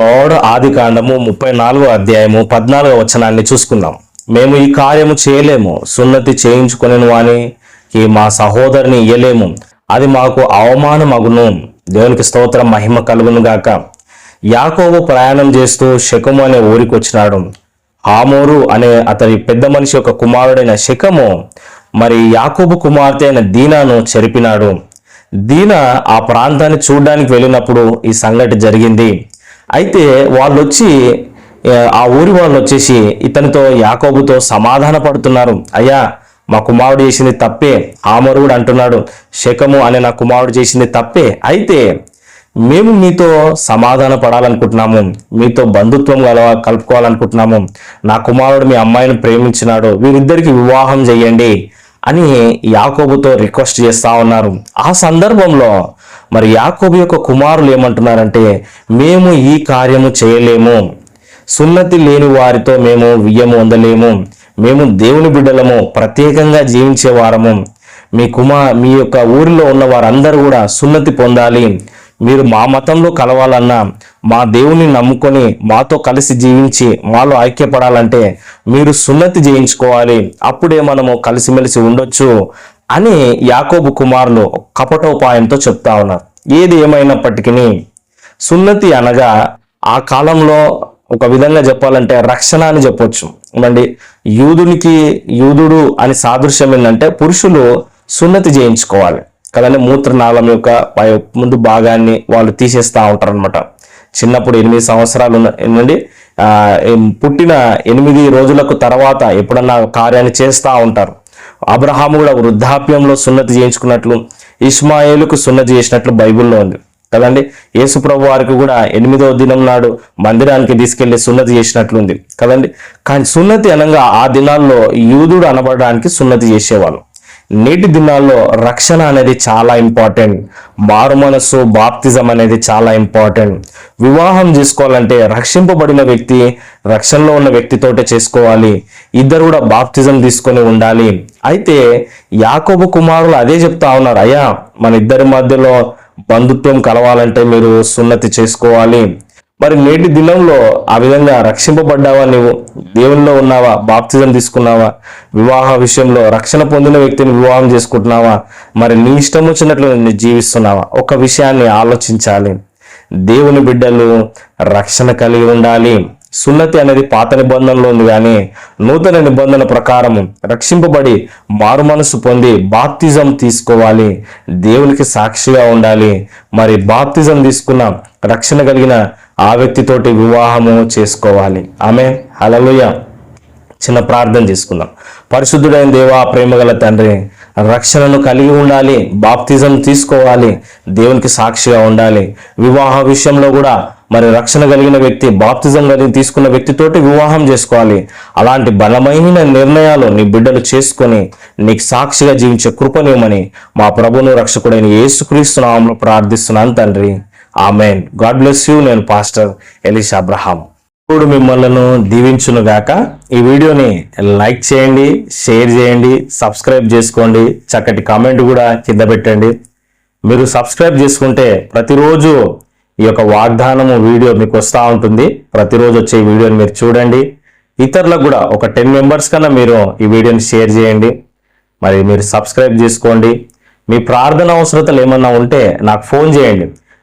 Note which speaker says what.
Speaker 1: ఓడ ఆది కాండము ముప్పై నాలుగో అధ్యాయము పద్నాలుగో వచనాన్ని చూసుకుందాం. మేము ఈ కార్యము చేయలేము. సున్నతి చేయించుకుని వానికి మా సహోదరిని ఇయ్యలేము. అది మాకు అవమానమగును. దేవునికి స్తోత్రం మహిమ కలుగును గాక. యాకోబు ప్రయాణం చేస్తూ శకము అనే ఊరికి వచ్చినాడు. ఆమోరు అనే అతని పెద్ద మనిషి యొక్క కుమారుడైన శకము మరి యాకోబు కుమార్తె అయిన దీనాను చెరిపినాడు. దీన ఆ ప్రాంతాన్ని చూడడానికి వెళ్ళినప్పుడు ఈ సంఘటన జరిగింది. అయితే వాళ్ళు వచ్చి ఆ, ఊరి వాళ్ళు వచ్చేసి ఇతనితో యాకోబుతో సమాధాన పడుతున్నారు అయ్యా మా కుమారుడు చేసింది తప్పే ఆమరుడు అంటున్నాడు. శకము అనే నా కుమారుడు చేసింది తప్పే. అయితే మేము మీతో సమాధాన పడాలనుకుంటున్నాము మీతో బంధుత్వం కలవ కలుపుకోవాలనుకుంటున్నాము. నా కుమారుడు మీ అమ్మాయిని ప్రేమించినాడు. వీరిద్దరికి వివాహం చేయండి అని యాకోబుతో రిక్వెస్ట్ చేస్తా ఉన్నారు. ఆ సందర్భంలో మరి యాకోబు యొక్క కుమారులు ఏమంటున్నారంటే మేము ఈ కార్యము చేయలేము. సున్నతి లేని వారితో మేము వియ్యము అందలేము. మేము దేవుని బిడ్డలము ప్రత్యేకంగా జీవించే వారము. మీ కుమా మీ యొక్క ఊరిలో ఉన్న వారందరూ కూడా సున్నతి పొందాలి. మీరు మా మతంలో కలవాలన్నా మా దేవుని నమ్ముకొని మాతో కలిసి జీవించి మాలో ఐక్యపడాలంటే మీరు సున్నతి చేయించుకోవాలి. అప్పుడే మనము కలిసిమెలిసి ఉండొచ్చు. అని యాకోబు కుమారులు కపటోపాయంతో చెప్తా ఉన్నారు. ఏది ఏమైనప్పటికీ సున్నతి అనగా ఆ కాలంలో ఒక విధంగా చెప్పాలంటే రక్షణ అని చెప్పొచ్చు. ఏమండి? యూదునికి యూదుడు అని సాదృశ్యం ఏంటంటే పురుషులు సున్నతి చేయించుకోవాలి. కదండి? మూత్రనాళం యొక్క పై ముందు భాగాన్ని వాళ్ళు తీసేస్తా ఉంటారు అనమాట చిన్నప్పుడు ఎనిమిది సంవత్సరాలు ఏంటండి? పుట్టిన ఎనిమిది రోజులకు తర్వాత ఎప్పుడన్నా కార్యాన్ని చేస్తూ ఉంటారు. అబ్రహాము కూడా వృద్ధాప్యంలో సున్నతి చేయించుకున్నట్లు ఇస్మాయిలుకు సున్నతి చేసినట్లు బైబిల్లో ఉంది. కదండి? యేసుప్రభు వారికి కూడా ఎనిమిదవ దినం నాడు మందిరానికి తీసుకెళ్ళి సున్నతి చేసినట్లుంది. కదండి? కానీ సున్నతి అనగా ఆ దినాల్లో యూదుడు అనబడడానికి సున్నతి చేసేవాళ్ళు. నేటి దినాల్లో రక్షణ అనేది చాలా ఇంపార్టెంట్. మారు మనస్సు బాప్తిజం అనేది చాలా ఇంపార్టెంట్. వివాహం చేసుకోవాలంటే రక్షింపబడిన వ్యక్తి రక్షణలో ఉన్న వ్యక్తితోటే చేసుకోవాలి. ఇద్దరు కూడా బాప్తిజం తీసుకొని ఉండాలి. అయితే యాకోబు కుమారులు అదే చెప్తా ఉన్నారు అయ్యా మన ఇద్దరి మధ్యలో బంధుత్వం కలవాలంటే మీరు సున్నతి చేసుకోవాలి. మరి నేటి దినంలో ఆ విధంగా రక్షింపబడ్డావా నీవు? దేవునిలో ఉన్నావా? బాప్తిజం తీసుకున్నావా? వివాహ విషయంలో రక్షణ పొందిన వ్యక్తిని వివాహం చేసుకుంటున్నావా? మరి నీ ఇష్టం వచ్చినట్లు నేను జీవిస్తున్నావా? ఒక విషయాన్ని ఆలోచించాలి. దేవుని బిడ్డలు రక్షణ కలిగి ఉండాలి. సున్నతి అనేది పాత నిబంధనలో ఉంది కానీ నూతన నిబంధన ప్రకారం రక్షింపబడి మారు మనసు పొంది బాప్తిజం తీసుకోవాలి. దేవునికి సాక్షిగా ఉండాలి. మరి బాప్తిజం తీసుకున్న రక్షణ కలిగిన ఆ వ్యక్తితోటి వివాహము చేసుకోవాలి. ఆమె హలలుయ చిన్న ప్రార్థన చేసుకుందాం. పరిశుద్ధుడైన దేవా ప్రేమగల తండ్రి రక్షణను కలిగి ఉండాలి బాప్తిజం తీసుకోవాలి దేవునికి సాక్షిగా ఉండాలి. వివాహ విషయంలో కూడా మరి రక్షణ కలిగిన వ్యక్తి బాప్తిజం కలిగి తీసుకున్న వ్యక్తితోటి వివాహం చేసుకోవాలి. అలాంటి బలమైన నిర్ణయాలు నీ బిడ్డలు చేసుకొని నీకు సాక్షిగా జీవించే కృపనేమని మా ప్రభును రక్షకుడైన యేసుక్రీస్తు నామంలో ప్రార్థిస్తున్నాను తండ్రి. ఆమెన్. God bless you. నేను పాస్టర్ ఎలిస్ అబ్రహాం. ఇప్పుడు మిమ్మల్ని దీవించును గాక. ఈ వీడియోని లైక్ చేయండి షేర్ చేయండి సబ్స్క్రైబ్ చేసుకోండి. చక్కటి కామెంట్ కూడా కింద పెట్టండి. మీరు సబ్స్క్రైబ్ చేసుకుంటే ప్రతిరోజు ఈ యొక్క వాగ్దానము వీడియో మీకు వస్తూ ఉంటుంది. ప్రతిరోజు వచ్చే ఈ వీడియోని మీరు చూడండి. ఇతరులకు కూడా ఒక టెన్ మెంబర్స్ కన్నా మీరు ఈ వీడియోని షేర్ చేయండి. మరి మీరు సబ్స్క్రైబ్ చేసుకోండి. మీ ప్రార్థన అవసరతలు ఏమన్నా ఉంటే నాకు ఫోన్ చేయండి.